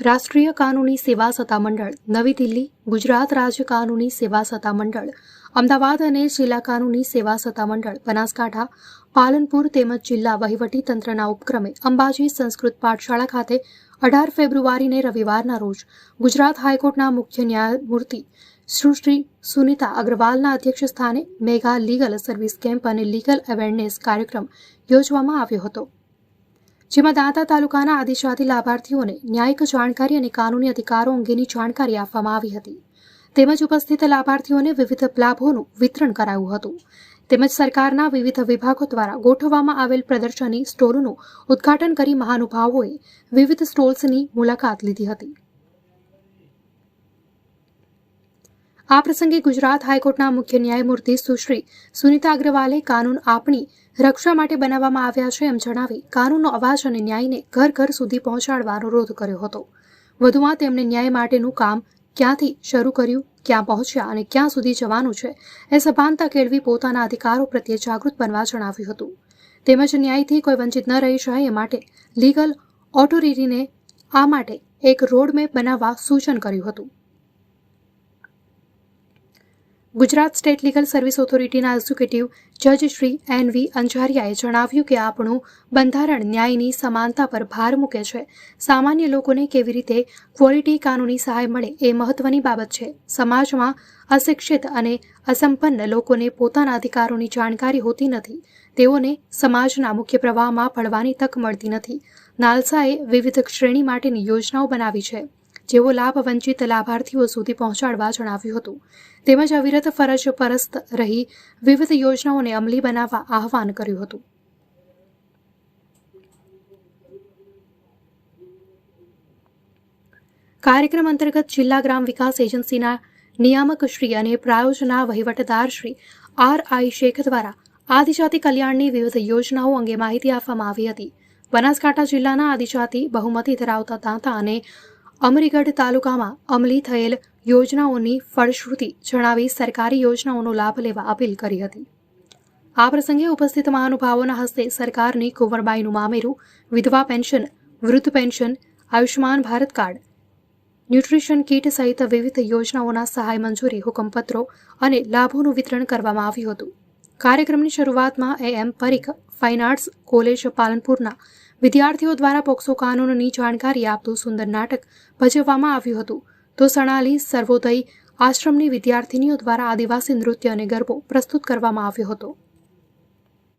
રાષ્ટ્રીય કાનૂની સેવા સત્તામંડળ નવી દિલ્હી, ગુજરાત રાજ્ય કાનૂની સેવા સત્તામંડળ અમદાવાદ અને જિલ્લા કાનૂની સેવા સત્તામંડળ બનાસકાંઠા, પાલનપુર તેમજ જિલ્લા વહીવટી તંત્રના ઉપક્રમે અંબાજી સંસ્કૃત પાઠશાળા ખાતે અઢાર ફેબ્રુઆરીને રવિવારના રોજ ગુજરાત હાઈકોર્ટના મુખ્ય ન્યાયમૂર્તિ સુશ્રી સુનિતા અગ્રવાલના અધ્યક્ષ સ્થાને મેગા લીગલ સર્વિસ કેમ્પ અને લીગલ અવેરનેસ કાર્યક્રમ યોજવામાં આવ્યો હતો. જેમાં દાંતા તાલુકાના આદિજાતિ લાભાર્થીઓને ન્યાયિક જાણકારી અને કાનૂની અધિકારો અંગેની જાણકારી આપવામાં આવી હતી. તેમજ ઉપસ્થિત લાભાર્થીઓને વિવિધ લાભોનું વિતરણ કરાયું હતું. તેમજ સરકારના વિવિધ વિભાગો દ્વારા ગોઠવવામાં આવેલ પ્રદર્શની સ્ટોલનું ઉદ્ઘાટન કરી મહાનુભાવોએ વિવિધ સ્ટોલ્સની મુલાકાત લીધી હતી. આ પ્રસંગે ગુજરાત હાઈકોર્ટના મુખ્ય ન્યાયમૂર્તિ સુશ્રી સુનિતા અગ્રવાલે કાનૂન આપણી રક્ષા માટે બનાવવામાં આવ્યા છે એમ જણાવી કાનૂનનો અવાજ અને ન્યાયને ઘર ઘર સુધી પહોંચાડવા અનુરોધ કર્યો હતો. વધુમાં તેમણે ન્યાય માટેનું કામ ક્યાંથી શરૂ કર્યું, ક્યાં પહોંચ્યા અને ક્યાં સુધી જવાનું છે એ સભાનતા કેળવી પોતાના અધિકારો પ્રત્યે જાગૃત બનવા જણાવ્યું હતું. તેમજ ન્યાયથી કોઈ વંચિત ન રહી જાય એ માટે લીગલ ઓટોરિટીને આ માટે એક રોડમેપ બનાવવા સૂચન કર્યું હતું. ગુજરાત સ્ટેટ લીગલ સર્વિસ ઓથોરિટીના એક્ઝિક્યુટિવ જજ શ્રી એન વી અંજારિયાએ જણાવ્યું કે આપણું બંધારણ ન્યાયની સમાનતા પર ભાર મૂકે છે. સામાન્ય લોકોને કેવી રીતે ક્વોલિટી કાનૂની સહાય મળે એ મહત્વની બાબત છે. સમાજમાં અશિક્ષિત અને અસંપન્ન લોકોને પોતાના અધિકારોની જાણકારી હોતી નથી. તેઓને સમાજના મુખ્ય પ્રવાહમાં પડવાની તક મળતી નથી. નાલસાએ વિવિધ શ્રેણી માટેની યોજનાઓ બનાવી છે. જેવો લાભ વંચિત લાભાર્થીઓ સુધી પહોંચાડવા જણાવ્યું હતું. તેમજ અવિરત ફરજ પરસ્ત રહી વિવિધ યોજનાઓને અમલી બનાવવા આહવાન કર્યું હતું. કાર્યક્રમ અંતર્ગત જિલ્લા ગ્રામ વિકાસ એજન્સીના નિયામક શ્રી અને પ્રાયોજના વહીવટદાર શ્રી આર આઈ શેખ દ્વારા આદિજાતિ કલ્યાણની વિવિધ યોજનાઓ અંગે માહિતી આપવામાં આવી હતી. બનાસકાંઠા જિલ્લાના આદિજાતિ બહુમતી ધરાવતા દાંતા અને અમરીગઢ તાલુકામાં અમલી થયેલ યોજનાઓની ફળશ્રુતિ જણાવી સરકારી યોજનાઓનો લાભ લેવા અપીલ કરી હતી. આ પ્રસંગે ઉપસ્થિત મહાનુભાવોના હસ્તે સરકારની કુંવરબાઈનું મામેરું, વિધવા પેન્શન, વૃદ્ધ pension Ayushman Bharat card, nutrition kit સહિત વિવિધ યોજનાઓના સહાય મંજૂરી હુકમપત્રો અને લાભોનું વિતરણ કરવામાં આવ્યું હતું. કાર્યક્રમની શરૂઆતમાં A M Parikh, fine arts, college પાલનપુરના વિદ્યાર્થીઓ દ્વારા પોક્સો કાનૂનની જાણકારી આપતું સુંદર નાટક ભજવવામાં આવ્યું હતું. તો સણાલી સર્વોદય આશ્રમની વિદ્યાર્થિનીઓ દ્વારા આદિવાસી નૃત્ય અને ગરબો પ્રસ્તુત કરવામાં આવ્યો હતો.